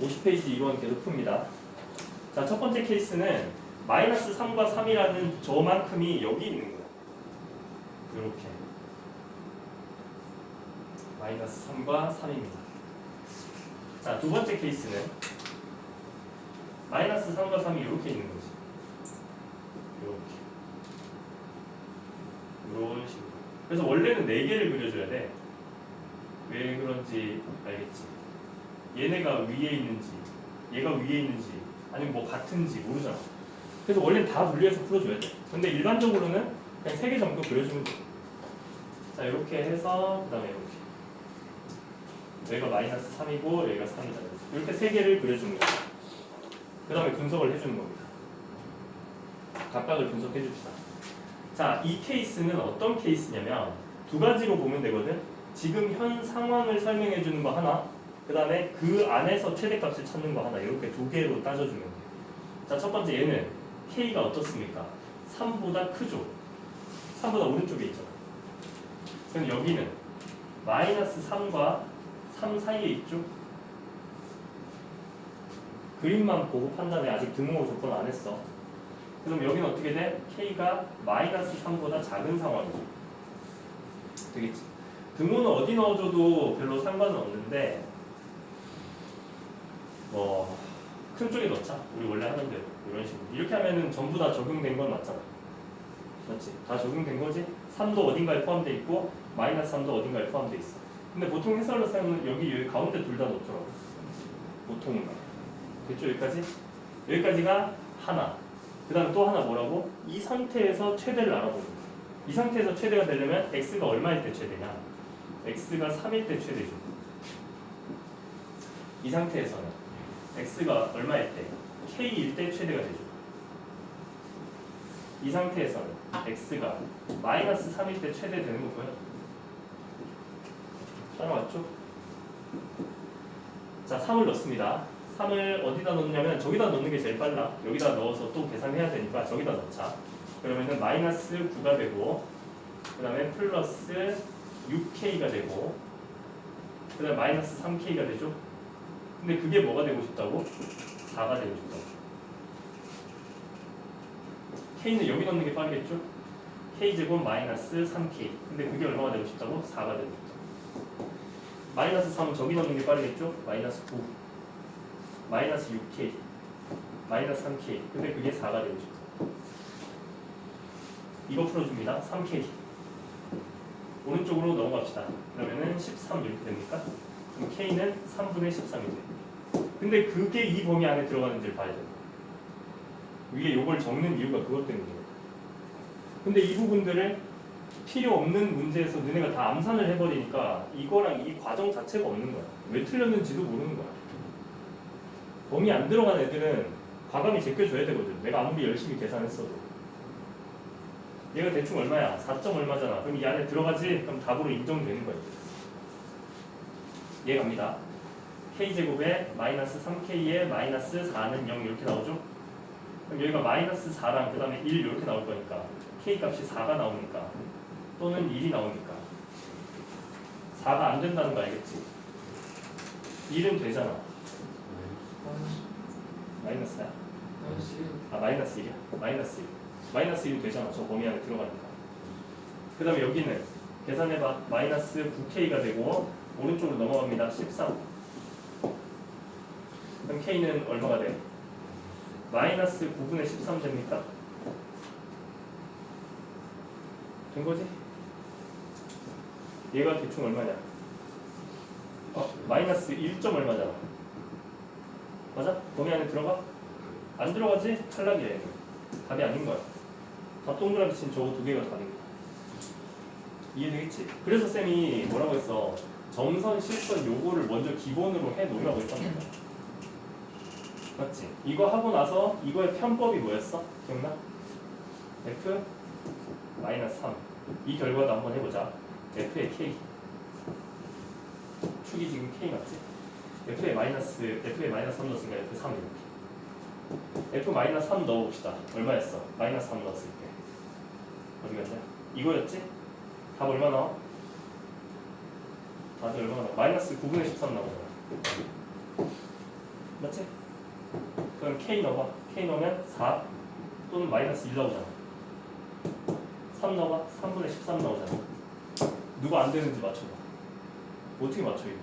50페이지 이번 계속 풉니다. 자, 첫 번째 케이스는 마이너스 3과 3이라는 저만큼이 여기 있는 거야. 이렇게. 마이너스 3과 3입니다. 자, 두 번째 케이스는 마이너스 3과 3이 이렇게 있는 거지. 이렇게. 이런 식으로. 그래서 원래는 4개를 그려줘야 돼. 왜 그런지 알겠지? 얘네가 위에 있는지, 얘가 위에 있는지, 아니면 뭐 같은지 모르잖아. 그래서 원래는 다 분리해서 풀어줘야 돼. 근데 일반적으로는 그냥 3개 정도 그려주면 돼. 자, 이렇게 해서, 그 다음에 이렇게. 여기가 마이너스 3이고, 여기가 3이잖아요. 이렇게 3개를 그려주는 거야. 그 다음에 분석을 해주는 겁니다. 각각을 분석해 줍시다. 자, 이 케이스는 어떤 케이스냐면 두 가지로 보면 되거든. 지금 현 상황을 설명해 주는 거 하나, 그 다음에 그 안에서 최대값을 찾는 거 하나 이렇게 두 개로 따져주면 돼. 자, 첫 번째 얘는 k가 어떻습니까? 3보다 크죠. 3보다 오른쪽에 있잖아. 그럼 여기는 마이너스 3과 3 사이에 있죠. 그림만 보고 판단해. 아직 등호 조건 안 했어. 그럼 여기는 어떻게 돼? k가 마이너스 3보다 작은 상황이죠. 되겠지? 등호는 어디 넣어줘도 별로 상관은 없는데 뭐 큰 쪽에 넣자. 우리 원래 하는 대로 이런 식으로 이렇게 하면은 전부 다 적용된 건 맞잖아. 맞지? 다 적용된 거지? 3도 어딘가에 포함돼 있고 마이너스 3도 어딘가에 포함돼 있어. 근데 보통 해설로서는 여기, 여기 가운데 둘 다 넣더라고. 보통은 됐죠 여기까지? 여기까지가 하나. 그 다음에 또 하나 뭐라고? 이 상태에서 최대를 알아보는 거야. 이 상태에서 최대가 되려면 x가 얼마일 때 최대냐? x가 3일 때 최대죠. 이 상태에서는 x가 얼마일 때? k일 때 최대가 되죠. 이 상태에서는 x가 마이너스 3일 때 최대 되는 거고요. 따라왔죠? 자, 3을 넣습니다. 3을 어디다 넣느냐면 저기다 넣는 게 제일 빨라. 여기다 넣어서 또 계산해야 되니까 저기다 넣자. 그러면은 마이너스 9가 되고 그 다음에 플러스 6k가 되고 그 다음에 마이너스 3k가 되죠. 근데 그게 뭐가 되고 싶다고? 4가 되고 싶다고. k는 여기 넣는 게 빠르겠죠? k제곱 마이너스 3k. 근데 그게 얼마가 되고 싶다고? 4가 되고 싶다고. 마이너스 3은 저기 넣는 게 빠르겠죠? 마이너스 9. 마이너스 6k. 마이너스 3k. 근데 그게 4가 되고 싶다. 이거 풀어줍니다. 3k. 오른쪽으로 넘어갑시다. 그러면은 13 이렇게 됩니까? 그럼 k는 3분의 13이죠. 근데 그게 이 범위 안에 들어가는지를 봐야 돼요. 위에 요걸 적는 이유가 그것 때문이에요. 근데 이 부분들을 필요 없는 문제에서 너네가 다 암산을 해버리니까 이거랑 이 과정 자체가 없는 거야. 왜 틀렸는지도 모르는 거야. 범위 안 들어간 애들은 과감히 제껴줘야 되거든. 내가 아무리 열심히 계산했어도. 얘가 대충 얼마야? 4점 얼마잖아. 그럼 이 안에 들어가지? 그럼 답으로 인정되는 거야. 얘 갑니다. k제곱에 마이너스 3k에 마이너스 4는 0 이렇게 나오죠? 그럼 여기가 마이너스 4랑 그 다음에 1 이렇게 나올 거니까 k 값이 4가 나오니까 또는 1이 나오니까 4가 안 된다는 거 알겠지? 1은 되잖아. 마이너스야? 아 마이너스 1이야? 마이너스 1 마이너스 1이 되잖아 저 범위 안에 들어가니까 그 다음에 여기는 계산해봐 마이너스 9k가 되고 오른쪽으로 넘어갑니다 13 그럼 k는 얼마가 돼? 마이너스 9분의 13 됩니까? 된 거지? 얘가 대충 얼마냐? 어, 마이너스 1점 얼마잖아 맞아? 범위 안에 들어가? 안 들어가지? 탈락이야 얘는 답이 아닌 거야 다 동그라미 친 저거 두 개가 답인 거야 이해되겠지? 그래서 쌤이 뭐라고 했어 점선, 실선 요거를 먼저 기본으로 해 놓으라고 했단 말이야 맞지? 이거 하고 나서 이거의 편법이 뭐였어? 기억나? F 마이너스 3. 이 결과도 한번 해보자. F의 K. 축이 지금 K 맞지? F의 마이너스 F의 마이너스 3 넣었으니까 F 3 이렇게. F 마이너스 3 넣어봅시다. 얼마였어? 마이너스 3 넣었을 때. 어디 갔냐? 이거였지? 답 얼마 나와? 답이 얼마 나와? 마이너스 9분의 13 나오잖아. 맞지? 그럼 K 넣어봐. K 넣으면 4 또는 마이너스 1 나오잖아. 3 넣어봐. 3분의 13 나오잖아. 누가 안 되는지 맞춰봐. 어떻게 맞춰 이거?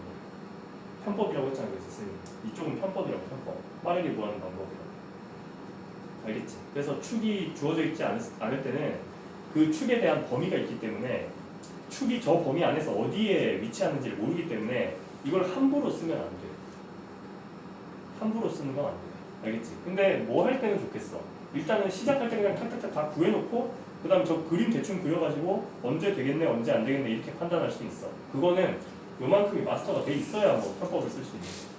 편법이라고 했잖아 그래서 쌤이. 이쪽은 편법이라고 편법. 빠르게 구하는 방법이라고. 알겠지? 그래서 축이 주어져 있지 않을, 않을 때는 그 축에 대한 범위가 있기 때문에 축이 저 범위 안에서 어디에 위치하는지를 모르기 때문에 이걸 함부로 쓰면 안 돼. 함부로 쓰는 건 안 돼. 알겠지? 근데 뭐 할 때는 좋겠어. 일단은 시작할 때 그냥 탁탁탁 다 구해놓고 그 다음 저 그림 대충 그려가지고 언제 되겠네 언제 안 되겠네 이렇게 판단할 수 있어. 그거는 요만큼이 마스터가 돼 있어야 뭐 편법을 쓸 수 있는. 거야.